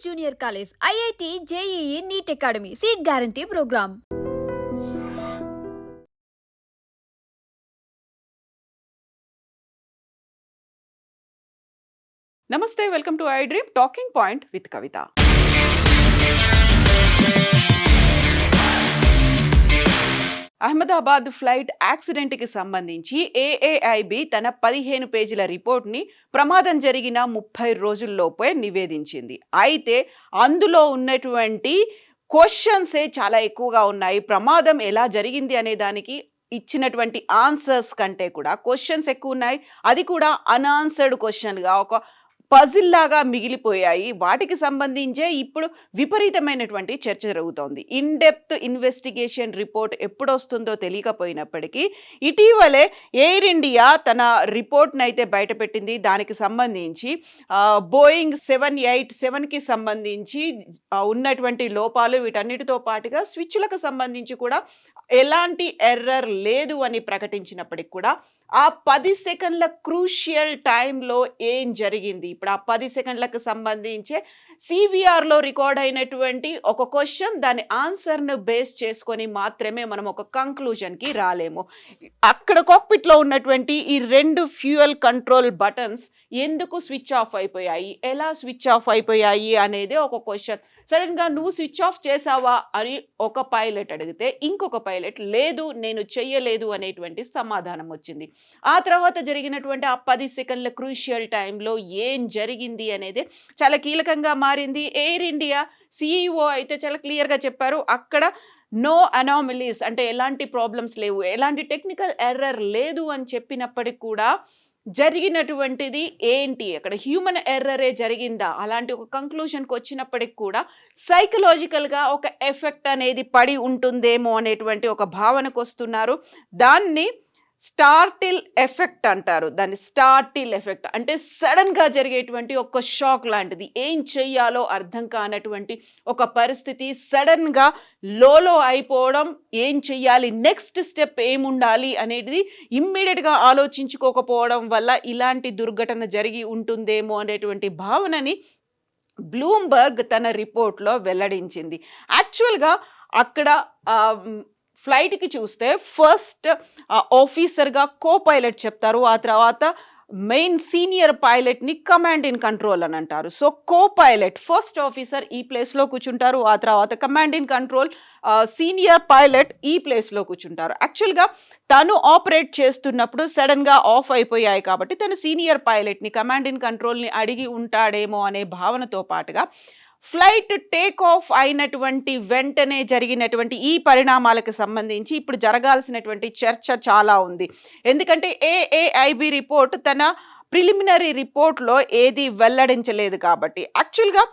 Adarsh junior college IIT JEE NEET academy. Seat guarantee program. నమస్తే welcome to I dream talking point with Kavitha. Ahmedabad flight యాక్సిడెంట్కి సంబంధించి AAIB తన పదిహేను పేజీల రిపోర్ట్ని ప్రమాదం జరిగిన ముప్పై రోజుల్లోపే నివేదించింది. అయితే అందులో ఉన్నటువంటి క్వశ్చన్సే చాలా ఎక్కువగా ఉన్నాయి. ప్రమాదం ఎలా జరిగింది అనే దానికి ఇచ్చినటువంటి ఆన్సర్స్ కంటే కూడా క్వశ్చన్స్ ఎక్కువ ఉన్నాయి. అది కూడా అన్ఆన్సర్డ్ క్వశ్చన్గా ఒక పజిల్లాగా మిగిలిపోయాయి. వాటికి సంబంధించే ఇప్పుడు విపరీతమైనటువంటి చర్చ జరుగుతోంది. ఇన్ డెప్త్ ఇన్వెస్టిగేషన్ రిపోర్ట్ ఎప్పుడొస్తుందో తెలియకపోయినప్పటికీ ఇటీవలే ఎయిర్ ఇండియా తన రిపోర్ట్ని అయితే బయటపెట్టింది. దానికి సంబంధించి బోయింగ్ సెవెన్ ఎయిట్ సెవెన్కి సంబంధించి ఉన్నటువంటి లోపాలు వీటన్నిటితో పాటుగా స్విచ్లకు సంబంధించి కూడా ఎలాంటి ఎర్రర్ లేదు అని ప్రకటించినప్పటికి కూడా ఆ పది సెకండ్ల క్రూషియల్ టైంలో ఏం జరిగింది? ఇప్పుడు ఆ పది సెకండ్లకు సంబంధించే సివిఆర్లో రికార్డ్ అయినటువంటి ఒక క్వశ్చన్ దాని ఆన్సర్ను బేస్ చేసుకొని మాత్రమే మనం ఒక కంక్లూజన్కి రాలేము. అక్కడ కాక్పిట్లో ఉన్నటువంటి ఈ రెండు ఫ్యూయల్ కంట్రోల్ బటన్స్ ఎందుకు స్విచ్ ఆఫ్ అయిపోయాయి? ఎలా స్విచ్ ఆఫ్ అయిపోయాయి అనేది ఒక క్వశ్చన్. సడన్గా నువ్వు స్విచ్ ఆఫ్ చేసావా అని ఒక పైలట్ అడిగితే ఇంకొక పైలట్ లేదు నేను చెయ్యలేదు అనేటువంటి సమాధానం వచ్చింది. ఆ తర్వాత జరిగినటువంటి ఆ పది సెకండ్ల క్రూషియల్ టైంలో ఏం జరిగింది అనేది చాలా కీలకంగా మారింది. ఎయిర్ ఇండియా సిఇఓ అయితే చాలా క్లియర్గా చెప్పారు. అక్కడ నో అనామిలీస్ అంటే ఎలాంటి ప్రాబ్లమ్స్ లేవు. ఎలాంటి టెక్నికల్ ఎర్రర్ లేదు అని చెప్పినప్పటికి కూడా జరిగినటువంటిది ఏంటి? అక్కడ హ్యూమన్ ఎర్రరే జరిగిందా? అలాంటి ఒక కంక్లూషన్కి వచ్చినప్పటికి కూడా సైకలాజికల్గా ఒక ఎఫెక్ట్ అనేది పడి ఉంటుందేమో అనేటువంటి ఒక భావనకు వస్తున్నారు. దాన్ని స్టార్టిల్ ఎఫెక్ట్ అంటారు. దాన్ని స్టార్టిల్ ఎఫెక్ట్ అంటే సడన్గా జరిగేటువంటి ఒక షాక్ లాంటిది. ఏం చెయ్యాలో అర్థం కానటువంటి ఒక పరిస్థితి సడన్గా లోలో అయిపోవడం ఏం చెయ్యాలి? నెక్స్ట్ స్టెప్ ఏముండాలి అనేది ఇమ్మీడియట్గా ఆలోచించుకోకపోవడం వల్ల ఇలాంటి దుర్ఘటన జరిగి ఉంటుందేమో అనేటువంటి భావనని బ్లూంబర్గ్ తన రిపోర్ట్లో వెల్లడించింది. యాక్చువల్గా అక్కడ ఫ్లైట్కి చూస్తే ఫస్ట్ ఆఫీసర్గా కో పైలట్ చెప్తారు. ఆ తర్వాత మెయిన్ సీనియర్ పైలట్ని కమాండ్ ఇన్ కంట్రోల్ అని అంటారు. So co pilot first officer ఈ ప్లేస్లో కూర్చుంటారు. ఆ తర్వాత command in control senior pilot ఈ ప్లేస్లో కూర్చుంటారు. యాక్చువల్గా తను ఆపరేట్ చేస్తున్నప్పుడు సడన్గా ఆఫ్ అయిపోయాయి కాబట్టి తను సీనియర్ పైలట్ని కమాండ్ ఇన్ కంట్రోల్ని అడిగి ఉంటాడేమో అనే భావనతో పాటుగా ఫ్లైట్ టేక్ ఆఫ్ అయినటువంటి వెంటనే జరిగినటువంటి ఈ పరిణామాలకు సంబంధించి ఇప్పుడు జరగాల్సినటువంటి చర్చ చాలా ఉంది. ఎందుకంటే ఏఏఐబి రిపోర్ట్ తన ప్రిలిమినరీ రిపోర్ట్లో ఏది వెల్లడించలేదు కాబట్టి. యాక్చువల్గా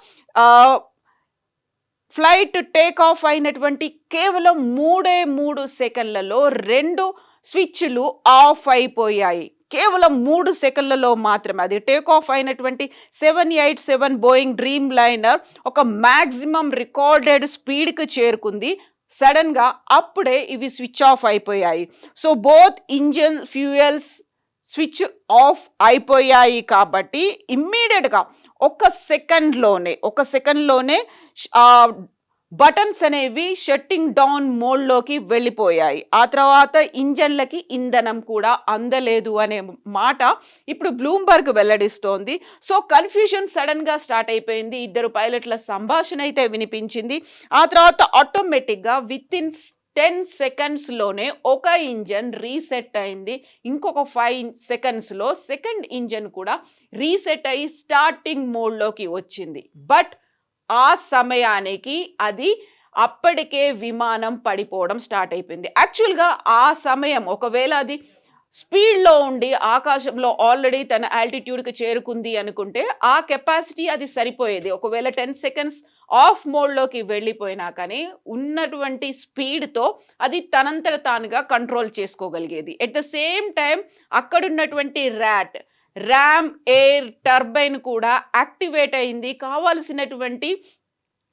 ఫ్లైట్ టేక్ ఆఫ్ అయినటువంటి కేవలం మూడే మూడు సెకండ్లలో రెండు స్విచ్లు ఆఫ్ అయిపోయాయి. కేవలం మూడు సెకండ్లలో మాత్రమే. అది టేక్ ఆఫ్ అయినటువంటి seven eight seven Boeing dreamliner ఒక మ్యాక్సిమం రికార్డెడ్ స్పీడ్కి చేరుకుంది. సడన్గా అప్పుడే ఇవి స్విచ్ ఆఫ్ అయిపోయాయి. So both engine fuels switch off అయిపోయాయి కాబట్టి ఇమ్మీడియట్గా ఒక సెకండ్లోనే ఒక సెకండ్లోనే బటన్స్ అనేవి షట్టింగ్ డౌన్ మోడ్లోకి వెళ్ళిపోయాయి. ఆ తర్వాత ఇంజన్లకి ఇంధనం కూడా అందలేదు అనే మాట ఇప్పుడు బ్లూంబర్గ్ వెల్లడిస్తోంది. సో కన్ఫ్యూజన్ సడన్గా స్టార్ట్ అయిపోయింది. ఇద్దరు పైలట్ల సంభాషణ అయితే వినిపించింది. ఆ తర్వాత ఆటోమేటిక్గా విత్ ఇన్ టెన్ సెకండ్స్లోనే ఒక ఇంజన్ రీసెట్ అయింది. ఇంకొక ఫైవ్ సెకండ్స్లో సెకండ్ ఇంజన్ కూడా రీసెట్ అయ్యి స్టార్టింగ్ మోడ్లోకి వచ్చింది. బట్ ఆ సమయానికి అది అప్పటికే విమానం పడిపోవడం స్టార్ట్ అయిపోయింది. యాక్చువల్గా ఆ సమయం ఒకవేళ అది స్పీడ్లో ఉండి ఆకాశంలో ఆల్రెడీ తన ఆల్టిట్యూడ్కి చేరుకుంది అనుకుంటే ఆ కెపాసిటీ అది సరిపోయేది. ఒకవేళ టెన్ సెకండ్స్ ఆఫ్ మోడ్లోకి వెళ్ళిపోయినా కానీ ఉన్నటువంటి స్పీడ్తో అది తనంతట తానుగా కంట్రోల్ చేసుకోగలిగేది. ఎట్ ద సేమ్ టైం అక్కడున్నటువంటి ర్యాట్ ర్యామ్ ఎయిర్ టర్బైన్ కూడా యాక్టివేట్ అయింది. కావాల్సినటువంటి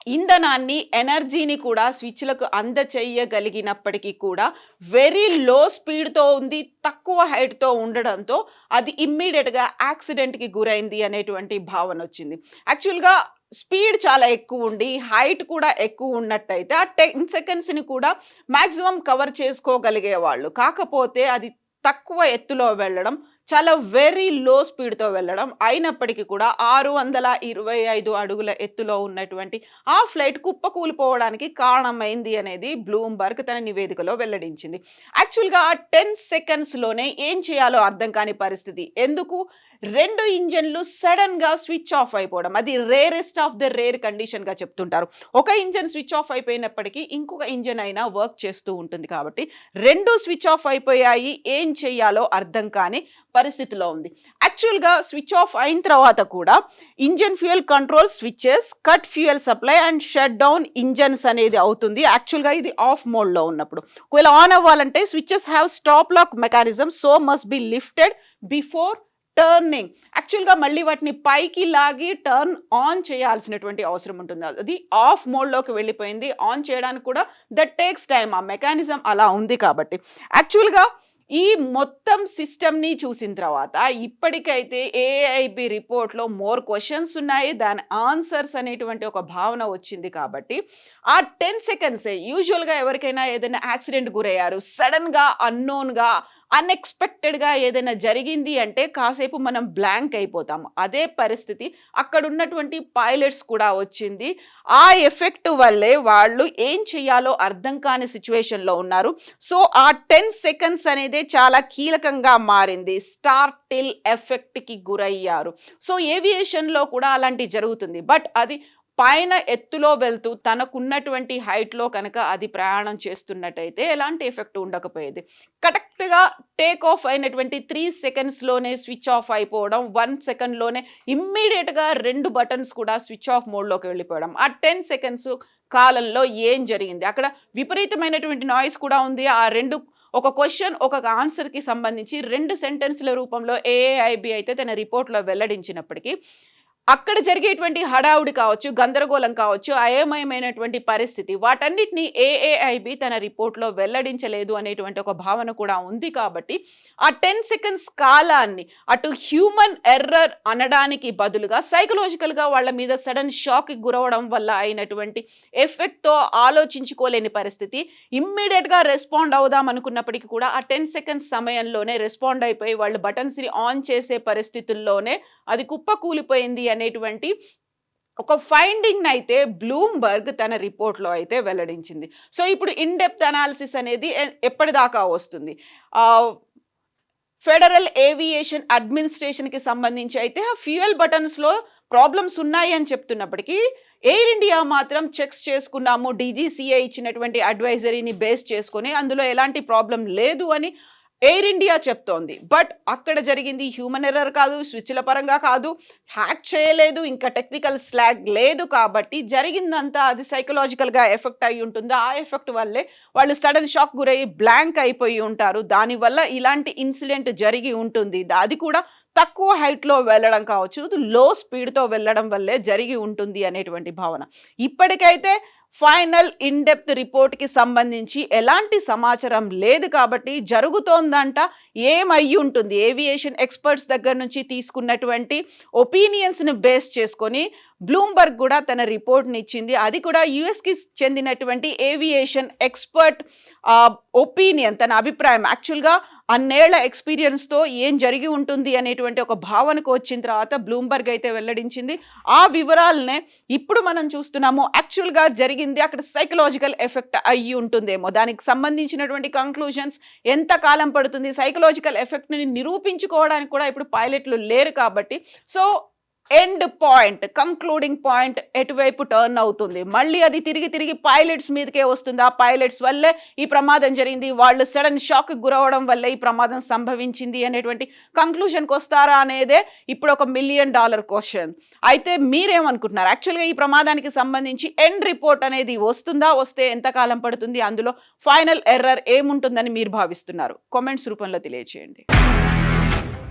ఇంధనాన్ని ఎనర్జీని కూడా స్విచ్లకు అందచేయగలిగినప్పటికీ కూడా వెరీ లో స్పీడ్తో ఉంది తక్కువ హైట్తో ఉండడంతో అది ఇమ్మీడియట్గా యాక్సిడెంట్కి గురైంది అనేటువంటి భావన వచ్చింది. యాక్చువల్గా స్పీడ్ చాలా ఎక్కువ ఉండి హైట్ కూడా ఎక్కువ ఉన్నట్టయితే ఆ టెన్ సెకండ్స్ని కూడా మ్యాక్సిమం కవర్ చేసుకోగలిగే వాళ్ళు కాకపోతే అది తక్కువ ఎత్తులో వెళ్ళడం చాలా వెరీ లో స్పీడ్తో వెళ్ళడం అయినప్పటికీ కూడా ఆరు వందల ఇరవై ఐదు అడుగుల ఎత్తులో ఉన్నటువంటి ఆ ఫ్లైట్ కుప్పకూలిపోవడానికి కారణమైంది అనేది బ్లూంబర్గ్ తన నివేదికలో వెల్లడించింది. యాక్చువల్గా టెన్ సెకండ్స్లోనే ఏం చేయాలో అర్థం కాని పరిస్థితి. ఎందుకు? రెండు ఇంజన్లు సడన్గా స్విచ్ ఆఫ్ అయిపోవడం. అది రేరెస్ట్ ఆఫ్ ద రేర్ కండిషన్గా చెప్తుంటారు. ఒక ఇంజన్ స్విచ్ ఆఫ్ అయిపోయినప్పటికీ ఇంకొక ఇంజన్ అయినా వర్క్ చేస్తూ ఉంటుంది కాబట్టి రెండు స్విచ్ ఆఫ్ అయిపోయాయి. ఏం చేయాలో అర్థం కాని పరిస్థితిలో ఉంది. యాక్చువల్గా స్విచ్ ఆఫ్ అయిన తర్వాత కూడా engine fuel control switches cut fuel supply and shut down engines అనేది అవుతుంది. యాక్చువల్గా ఇది ఆఫ్ మోడ్లో ఉన్నప్పుడు. ఒకవేళ ఆన్ అవ్వాలంటే switches have stop lock mechanism so must be lifted before turning యాక్చువల్గా మళ్ళీ వాటిని పైకి లాగి టర్న్ ఆన్ చేయాల్సినటువంటి అవసరం ఉంటుంది. అది ఆఫ్ మోడ్లోకి వెళ్ళిపోయింది. ఆన్ చేయడానికి కూడా దట్ టేక్స్ టైం ఆ మెకానిజం అలా ఉంది కాబట్టి. యాక్చువల్గా ఈ మొత్తం సిస్టమ్ని చూసిన తర్వాత ఇప్పటికైతే ఏఐబి రిపోర్ట్లో మోర్ క్వశ్చన్స్ ఉన్నాయి. దాని ఆన్సర్స్ అనేటువంటి ఒక భావన వచ్చింది కాబట్టి ఆ టెన్ సెకండ్సే యూజువల్గా ఎవరికైనా ఏదైనా యాక్సిడెంట్ గురయ్యారు సడన్గా అన్నోన్గా అన్ఎక్స్పెక్టెడ్గా ఏదైనా జరిగింది అంటే కాసేపు మనం బ్లాంక్ అయిపోతాము అదే పరిస్థితి అక్కడ ఉన్నటువంటి పైలట్స్ కూడా వచ్చింది. ఆ ఎఫెక్ట్ వల్లే వాళ్ళు ఏం చేయాలో అర్థం కాని సిచ్యువేషన్లో ఉన్నారు. సో ఆ టెన్ సెకండ్స్ అనేది చాలా కీలకంగా మారింది. స్టార్ టిల్ ఎఫెక్ట్కి గురయ్యారు. సో ఏవియేషన్లో కూడా అలాంటి జరుగుతుంది. బట్ అది పైన ఎత్తులో వెళ్తూ తనకున్నటువంటి హైట్లో కనుక అది ప్రయాణం చేస్తున్నట్టయితే ఎలాంటి ఎఫెక్ట్ ఉండకపోయేది. కరెక్ట్గా టేక్ ఆఫ్ అయినటువంటి త్రీ సెకండ్స్లోనే స్విచ్ ఆఫ్ అయిపోవడం వన్ సెకండ్లోనే ఇమ్మీడియట్గా రెండు బటన్స్ కూడా స్విచ్ ఆఫ్ మోడ్లోకి వెళ్ళిపోవడం. ఆ టెన్ సెకండ్స్ కాలంలో ఏం జరిగింది? అక్కడ విపరీతమైనటువంటి నాయిస్ కూడా ఉంది. ఆ రెండు ఒక క్వశ్చన్ ఒక ఆన్సర్కి సంబంధించి రెండు సెంటెన్స్ల రూపంలో ఏఐబి అయితే తన రిపోర్ట్లో వెల్లడించినప్పటికీ అక్కడ జరిగేటువంటి హడావుడి కావచ్చు గందరగోళం కావచ్చు అయోమయమైనటువంటి పరిస్థితి వాటన్నిటిని ఏఏఐబి తన రిపోర్ట్లో వెల్లడించలేదు అనేటువంటి ఒక భావన కూడా ఉంది కాబట్టి ఆ టెన్ సెకండ్స్ కాలాన్ని అటు హ్యూమన్ ఎర్రర్ అనడానికి బదులుగా సైకలాజికల్గా వాళ్ళ మీద సడన్ షాక్కి గురవడం వల్ల అయినటువంటి ఎఫెక్ట్తో ఆలోచించుకోలేని పరిస్థితి. ఇమ్మీడియట్గా రెస్పాండ్ అవుదాం అనుకున్నప్పటికీ కూడా ఆ టెన్ సెకండ్స్ సమయంలోనే రెస్పాండ్ అయిపోయి వాళ్ళు బటన్స్ని ఆన్ చేసే పరిస్థితుల్లోనే అది కుప్ప కూలిపోయింది అనేటువంటి ఒక ఫైండింగ్ అయితే బ్లూంబర్గ్ తన రిపోర్ట్లో అయితే వెల్లడించింది. సో ఇప్పుడు ఇన్ డెప్త్ అనాలిసిస్ అనేది ఎప్పటిదాకా వస్తుంది? ఫెడరల్ ఏవియేషన్ అడ్మినిస్ట్రేషన్కి సంబంధించి అయితే ఆ ఫ్యూయల్ బటన్స్లో ప్రాబ్లమ్స్ ఉన్నాయి అని చెప్తున్నప్పటికీ ఎయిర్ ఇండియా మాత్రం చెక్స్ చేసుకున్నాము డీజీసీఏ ఇచ్చినటువంటి అడ్వైజరీని బేస్ చేసుకొని అందులో ఎలాంటి ప్రాబ్లం లేదు అని ఎయిర్ ఇండియా చెప్తోంది. బట్ అక్కడ జరిగింది హ్యూమన్ ఎర్రర్ కాదు స్విచ్ల పరంగా కాదు. హ్యాక్ చేయలేదు ఇంకా టెక్నికల్ స్లాగ్ లేదు కాబట్టి జరిగిందంతా అది సైకలాజికల్గా ఎఫెక్ట్ అయి ఉంటుంది. ఆ ఎఫెక్ట్ వల్లే వాళ్ళు సడన్ షాక్ గురయ్యి బ్లాంక్ అయిపోయి ఉంటారు. దానివల్ల ఇలాంటి ఇన్సిడెంట్ జరిగి ఉంటుంది. అది కూడా తక్కువ హైట్లో వెళ్ళడం కావచ్చు లో స్పీడ్తో వెళ్ళడం వల్లే జరిగి ఉంటుంది అనేటువంటి భావన. ఇప్పటికైతే ఫైనల్ ఇన్డెప్త్ రిపోర్ట్కి సంబంధించి ఎలాంటి సమాచారం లేదు కాబట్టి జరుగుతోందంట ఏమయ్యి ఉంటుంది ఏవియేషన్ ఎక్స్పర్ట్స్ దగ్గర నుంచి తీసుకున్నటువంటి ఒపీనియన్స్ని బేస్ చేసుకొని బ్లూంబర్గ్ కూడా తన రిపోర్ట్ని ఇచ్చింది. అది కూడా యుఎస్కి చెందినటువంటి ఏవియేషన్ ఎక్స్పర్ట్ ఒపీనియన్ తన అభిప్రాయం. యాక్చువల్గా అన్నేళ్ళ ఎక్స్పీరియన్స్తో ఏం జరిగి ఉంటుంది అనేటువంటి ఒక భావనకు వచ్చిన తర్వాత బ్లూంబర్గ్ అయితే వెల్లడించింది. ఆ వివరాలనే ఇప్పుడు మనం చూస్తున్నాము. యాక్చువల్గా జరిగింది అక్కడ సైకలాజికల్ ఎఫెక్ట్ అయ్యి ఉంటుందేమో. దానికి సంబంధించినటువంటి కంక్లూజన్స్ ఎంత కాలం పడుతుంది సైకలాజికల్ ఎఫెక్ట్ని నిరూపించుకోవడానికి కూడా ఇప్పుడు పైలట్లు లేరు కాబట్టి. So end point concluding point ఎటువైపు టర్న్ అవుతుంది? మళ్ళీ అది తిరిగి తిరిగి పైలట్స్ మీదకే వస్తుంది. ఆ పైలట్స్ వల్లే ఈ ప్రమాదం జరిగింది. వాళ్ళు సడన్ షాక్ గురవడం వల్లే ఈ ప్రమాదం సంభవించింది అనేటువంటి కంక్లూషన్కి వస్తారా అనేదే ఇప్పుడు ఒక మిలియన్ డాలర్ క్వశ్చన్ అయితే మీరేమనుకుంటున్నారు? యాక్చువల్గా ఈ ప్రమాదానికి సంబంధించి ఎండ్ రిపోర్ట్ అనేది వస్తుందా? వస్తే ఎంతకాలం పడుతుంది? అందులో ఫైనల్ ఎర్రర్ ఏముంటుందని మీరు భావిస్తున్నారు? కామెంట్స్ రూపంలో తెలియజేయండి